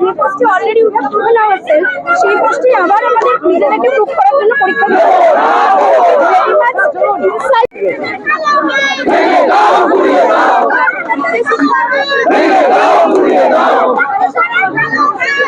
যে পোস্টে অলরেডি উঠে হয়েছে সেই পোস্টে আবার আমাদের নিজেদেরকে প্রুভ করার জন্য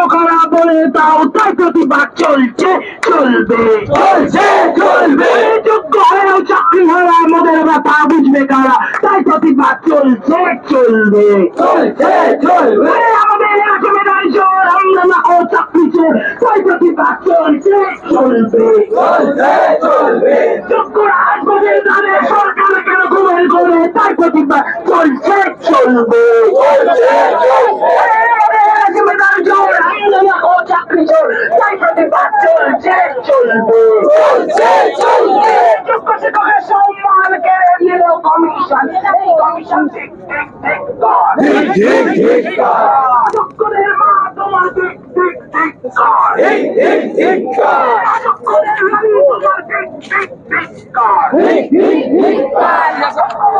যোগ্য করা বলে তাও তার প্রতিবাদ চলছে চলবে। চলছে চলবে। যোগ্য হয়েও চাকরি হারা আমাদের ব্যথা বুঝবে কারা? তাই প্রতিবাদ চলছে চলবে। চলছে চলবে। আমাদের আসবে নাই জোর আমরা না ও চাকরি তাই প্রতিবাদ চলছে চলবে। চলছে চলবে। যোগ্যরা আসবে জানে সরকার কেন ঘুমের করে তাই প্রতিবাদ চলছে চলবে। চলছে চলবে জিম্মেদার জোর আমরা না ও চাকরি চোর তাই প্রতিবাদ চলছে চলবে চলছে চলবে যোগ্য শিক্ষকের সম্মান কেড়ে নিল কমিশন এই কমিশন ঠিক ঠিক ঠিক কর ঠিক ঠিক কর। যোগ্যদের মা তোমার ঠিক ঠিক ঠিক কর ঠিক ঠিক ঠিক কর। যোগ্যদের রানী তোমার ঠিক ঠিক ঠিক কর ঠিক ঠিক ঠিক কর।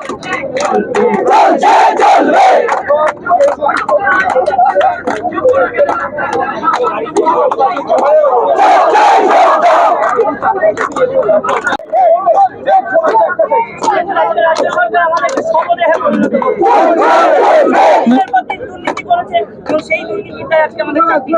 চলছে চলবে দুর্নীতি করেছে সেই দুর্নীতিটাই আজকে আমাদের চাকরি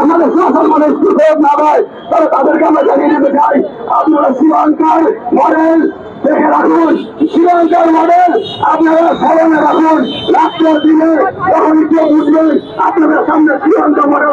আমাদের সুসম্মানের সুযোগ না হয় তাহলে তাদেরকে আমরা আপনারা রাখুন শ্রীলঙ্কার মডেল আপনারা স্মরণে রাখুন রাত্রের দিনে যখন কেউ বুঝবেন আপনাদের সামনে শ্রীলঙ্কা মডেল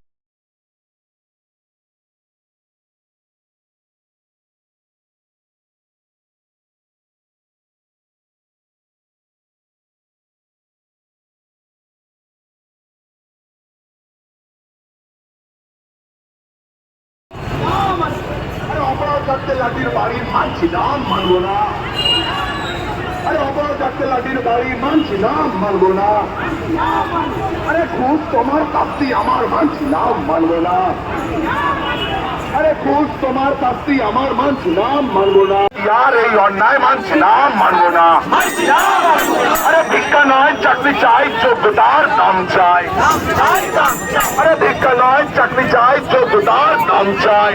অপরাধ থাকতে লাঠির বাড়ি মানছি আমার মানছি না। মানবো না। আরে এই অন্যায় মানছি না মানবো না। আরে ভিক্ষা নয়, চাকরি চাই, যোগ্যতার দাম চাই। আরে ভিক্ষা নয়, চাকরি চাই, যোগ্যতার দাম চাই।